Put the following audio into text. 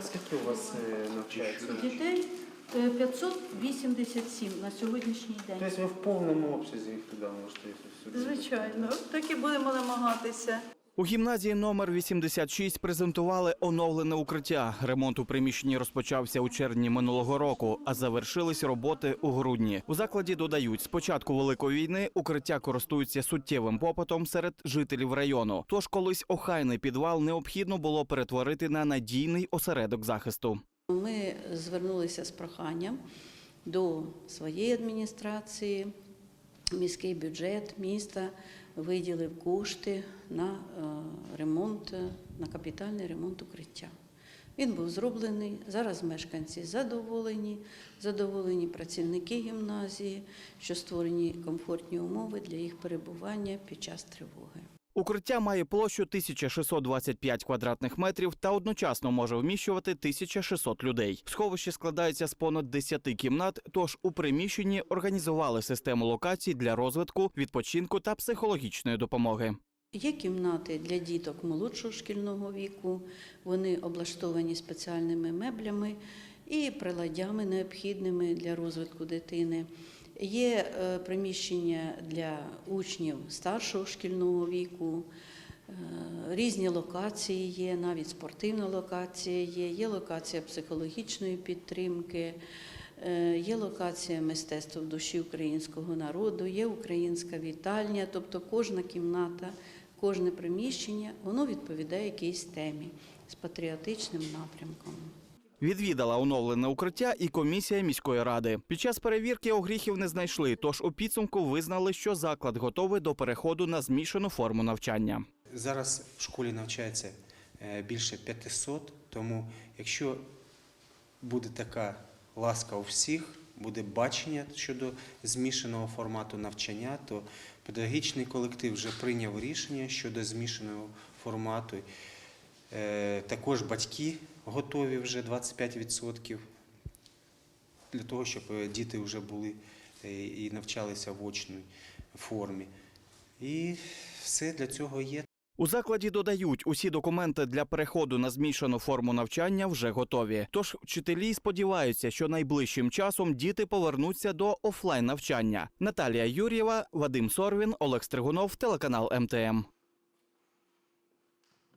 А скільки у вас е, навчається? Дітей е, 587 на сьогоднішній день. Тобто ви в повному обсязі їх туди можете сюди? Звичайно, так і будемо намагатися. У гімназії номер 86 презентували оновлене укриття. Ремонт у приміщенні розпочався у червні минулого року, а завершились роботи у грудні. У закладі додають, з початку великої війни укриття користуються суттєвим попитом серед жителів району. Тож колись охайний підвал необхідно було перетворити на надійний осередок захисту. Ми звернулися з проханням до своєї адміністрації. Міський бюджет міста виділив кошти на е, ремонт, на капітальний ремонт укриття. Він був зроблений. Зараз мешканці задоволені, задоволені працівники гімназії, що створені комфортні умови для їх перебування під час тривоги. Укриття має площу 1625 квадратних метрів та одночасно може вміщувати 1600 людей. Сховище складається з понад 10 кімнат, тож у приміщенні організували систему локацій для розвитку, відпочинку та психологічної допомоги. Є кімнати для діток молодшого шкільного віку, вони облаштовані спеціальними меблями і приладдями необхідними для розвитку дитини. Є е, приміщення для учнів старшого шкільного віку, е, різні локації є, навіть спортивна локація є, є локація психологічної підтримки, є локація мистецтва в душі українського народу, є українська вітальня, тобто кожна кімната, кожне приміщення, воно відповідає якійсь темі з патріотичним напрямком. Відвідала оновлене укриття і комісія міської ради. Під час перевірки огріхів не знайшли, тож у підсумку визнали, що заклад готовий до переходу на змішану форму навчання. Зараз в школі навчається е, більше 500, тому якщо буде така ласка у всіх, буде бачення щодо змішаного формату навчання, то педагогічний колектив вже прийняв рішення щодо змішаного формату. Е, Також батьки готові вже 25% для того, щоб е, діти вже були е, і навчалися в очній формі. І все для цього є. У закладі додають, усі документи для переходу на змішану форму навчання вже готові. Тож вчителі сподіваються, що найближчим часом діти повернуться до офлайн навчання. Наталія Юр'єва, Вадим Сорвін, Олег Стригунов, телеканал МТМ.